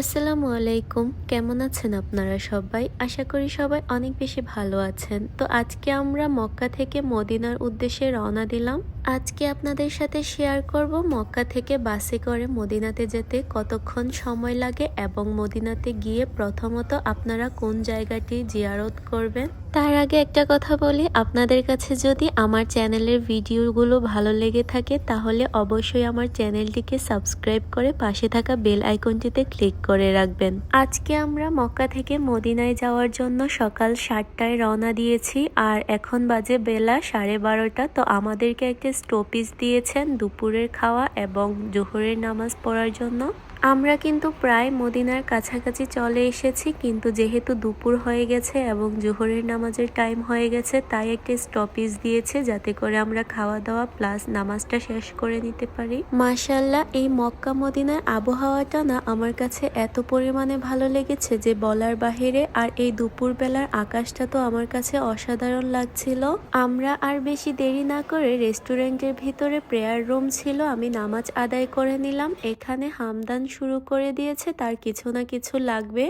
আসসালামু আলাইকুম। কেমন আছেন আপনারা সবাই? আশা করি সবাই অনেক বেশি ভালো আছেন। তো আজকে আমরা মক্কা থেকে মদিনার উদ্দেশ্যে রওনা দিলাম। আজকে আপনাদের সাথে শেয়ার করব মক্কা থেকে বাসে করে মদিনাতে যেতে কতক্ষণ সময় লাগে এবং মদিনাতে গিয়ে প্রথমত আপনারা কোন জায়গাটি জিয়ারত করবেন? তার আগে একটা কথা বলি। আপনাদের কাছে যদি আমার চ্যানেলের ভিডিওগুলো ভালো লেগে থাকে, তাহলে অবশ্যই আমার চ্যানেলটিকে সাবস্ক্রাইব করে পাশে থাকা বেল আইকনটিতে ক্লিক করে রাখবেন। আজকে আমরা মক্কা থেকে মদিনায় যাওয়ার জন্য সকাল সাতটায় রওনা দিয়েছি, আর এখন বাজে বেলা সাড়ে বারোটা। তো আমাদেরকে একটা স্টপিস দিয়েছেন দুপুরের খাওয়া এবং জোহরের নামাজ পড়ার জন্য। আমরা কিন্তু প্রায় মদিনার কাছাকাছি চলে এসেছি, কিন্তু যেহেতু দুপুর হয়ে গেছে এবং জোহরের নামাজের টাইম হয়ে গেছে, তাই একটা স্টপিস দিয়েছে যাতে করে আমরা খাওয়া দাওয়া প্লাস নামাজটা শেষ করে নিতে পারি। মাশাল্লাহ এই মক্কা মদিনার আবহাওয়াটা না আমার কাছে এত পরিমাণে ভালো লেগেছে যে বলার বাহিরে আর এই দুপুর বেলার আকাশটা তো আমার কাছে অসাধারণ লাগছিল। আমরা আর বেশি দেরি না করে রেস্টুরেন্টের ভিতরে প্রেয়ার রুম ছিল, আমি নামাজ আদায় করে নিলাম। এখানে হামদান শুরু করে দিয়েছে তার কিছু না কিছু লাগবে।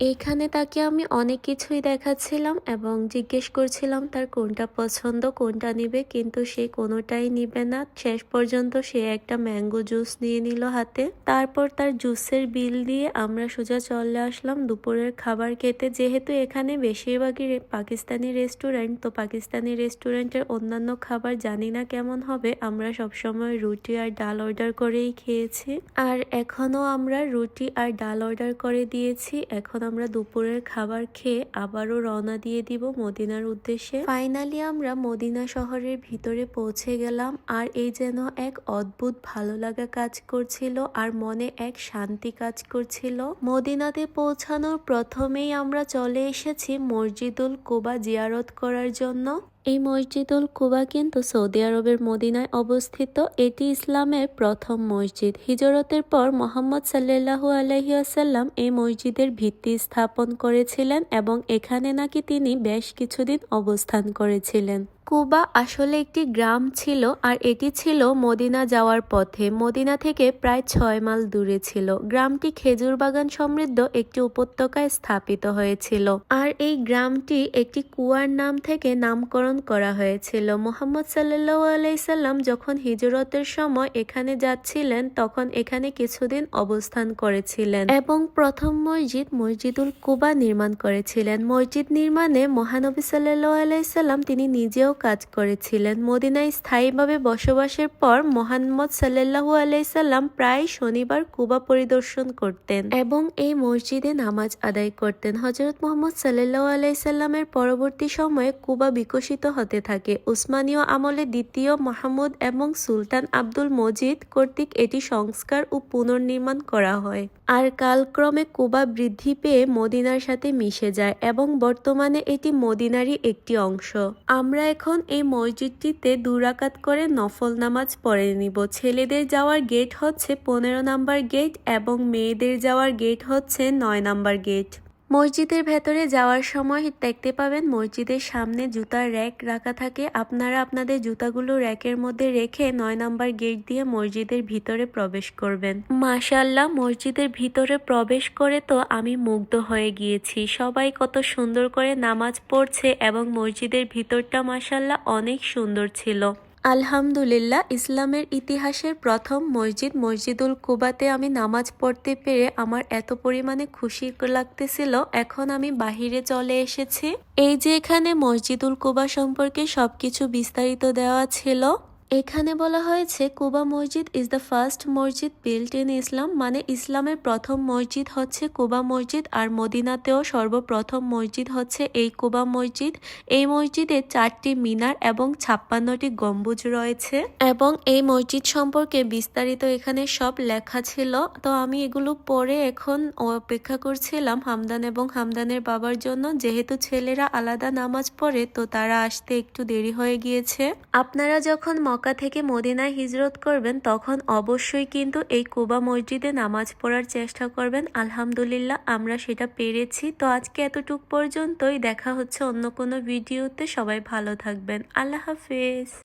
এখানে তাকে আমি অনেক কিছুই দেখাচ্ছিলাম এবং জিজ্ঞেস করছিলাম তার কোনটা পছন্দ, কোনটা নিবে, কিন্তু সে কোনোটাই নিবে না। শেষ পর্যন্ত সে একটা ম্যাঙ্গো জুস নিয়ে নিল হাতে। তারপর তার জুসের বিল দিয়ে আমরা সোজা চলে আসলাম দুপুরের খাবার খেতে। যেহেতু এখানে বেশিরভাগই পাকিস্তানি রেস্টুরেন্ট, তো পাকিস্তানি রেস্টুরেন্টের অন্যান্য খাবার জানি না কেমন হবে। আমরা সবসময় রুটি আর ডাল অর্ডার করেই খেয়েছি। আর এখনও আমরা রুটি আর ডাল অর্ডার করে দিয়েছি। এখন আমরা দুপুরের খাবার খেয়ে আবারও রওনা দিয়ে দিব মদিনার উদ্দেশ্যে। ফাইনালি আমরা মদিনা শহরের ভিতরে পৌঁছে গেলাম আর এই যেন এক অদ্ভুত ভালো লাগা কাজ করছিল আর মনে এক শান্তি কাজ করছিল। মদিনাতে পৌঁছানোর প্রথমেই আমরা চলে এসেছি মসজিদুল কোবা জিয়ারত করার জন্য। এই মসজিদুল কুবা কিন্তু সৌদি আরবের মদিনায় অবস্থিত। এটি ইসলামের প্রথম মসজিদ। হিজরতের পর মোহাম্মদ সাল্লাল্লাহু আলহি আসাল্লাম এই মসজিদের ভিত্তি স্থাপন করেছিলেন এবং এখানে নাকি তিনি বেশ কিছুদিন অবস্থান করেছিলেন। কুবা আসলে একটি গ্রাম ছিল আর এটি ছিল মদিনা যাওয়ার পথে। মদিনা থেকে প্রায় ছয় মাইল দূরে ছিল। গ্রামটি খেজুর বাগান সমৃদ্ধ একটি উপত্যকায় স্থাপিত হয়েছিল। আর এই গ্রামটি একটি কুয়ার নাম থেকে নামকরণ করা হয়েছিল। মোহাম্মদ সাল্লাহ আলাইসাল্লাম যখন হিজরতের সময় এখানে যাচ্ছিলেন, তখন এখানে কিছুদিন অবস্থান করেছিলেন এবং প্রথম মসজিদ মসজিদুল কুবা নির্মাণ করেছিলেন। মসজিদ নির্মাণে মহানবী সাল্লাহ আলাইসাল্লাম তিনি নিজেও কাজ করেছিলেন। মদিনায় স্থায়ীভাবে বসবাসের পর মোহাম্মদ সাল্লাহু আলাইসাল্লাম প্রায় শনিবার কুবা পরিদর্শন করতেন এবং এই মসজিদে নামাজ আদায় করতেন। হজরত মোহাম্মদ সাল্লাহ আলাইসাল্লামের পরবর্তী সময়ে কুবা বিকশিত হতে থাকে। উসমানীয় আমলে দ্বিতীয় মাহমুদ এবং সুলতান আব্দুল মজিদ কর্তৃক এটি সংস্কার ও পুনর্নির্মাণ করা হয়। আর কালক্রমে কুবা বৃদ্ধি পেয়ে মদিনার সাথে মিশে যায় এবং বর্তমানে এটি মদিনারই একটি অংশ। আমরা এখন এই মসজিদটিতে দুরাকাত করে নফল নামাজ পড়ে নিব। ছেলেদের যাওয়ার গেট হচ্ছে পনেরো নাম্বার গেট এবং মেয়েদের যাওয়ার গেট হচ্ছে নয় নাম্বার গেট। মসজিদের ভেতরে যাওয়ার সময় দেখতে পাবেন মসজিদের সামনে জুতার র্যাক রাখা থাকে। আপনারা আপনাদের জুতাগুলো র্যাকের মধ্যে রেখে নয় নাম্বার গেট দিয়ে মসজিদের ভিতরে প্রবেশ করবেন। মাশাল্লাহ মসজিদের ভিতরে প্রবেশ করে তো আমি মুগ্ধ হয়ে গিয়েছি। সবাই কত সুন্দর করে নামাজ পড়ছে এবং মসজিদের ভিতরটা মাশাল্লাহ অনেক সুন্দর ছিল। আলহামদুলিল্লাহ, ইসলামের ইতিহাসের প্রথম মসজিদ মসজিদুল কুবাতে আমি নামাজ পড়তে পেরে আমার এত পরিমাণে খুশি লাগতেছিল, এখন আমি বাহিরে চলে এসেছি। এই যে এখানে মসজিদুল কুবা সম্পর্কে সবকিছু বিস্তারিত দেওয়া ছিল এখানে বলা হয়েছে, Quba masjid is the first masjid built in Islam মানে ইসলামের প্রথম মসজিদ হচ্ছে কুবা মসজিদ, আর মদিনাতেও সর্বপ্রথম মসজিদ হচ্ছে এই কুবা মসজিদ। এই মসজিদে চারটি মিনার এবং ছাপ্পান্নটি গম্বুজ রয়েছে। এবং এই মসজিদ সম্পর্কে বিস্তারিত এখানে সব লেখা ছিল। তো আমি এগুলো পরে এখন অপেক্ষা করছিলাম হামদান এবং হামদানের বাবার জন্য। যেহেতু ছেলেরা আলাদা নামাজ পড়ে, তো তারা আসতে একটু দেরি হয়ে গিয়েছে। আপনারা যখন মক্কা থেকে মদিনায় হিজরত করবেন, তখন অবশ্যই কিন্তু এই কুবা মসজিদে নামাজ পড়ার চেষ্টা করবেন। আলহামদুলিল্লাহ, আমরা সেটা পেরেছি। তো আজকে এতটুক পর্যন্তই। দেখা হচ্ছে অন্য কোনো ভিডিওতে। সবাই ভালো থাকবেন। আল্লাহ হাফেজ।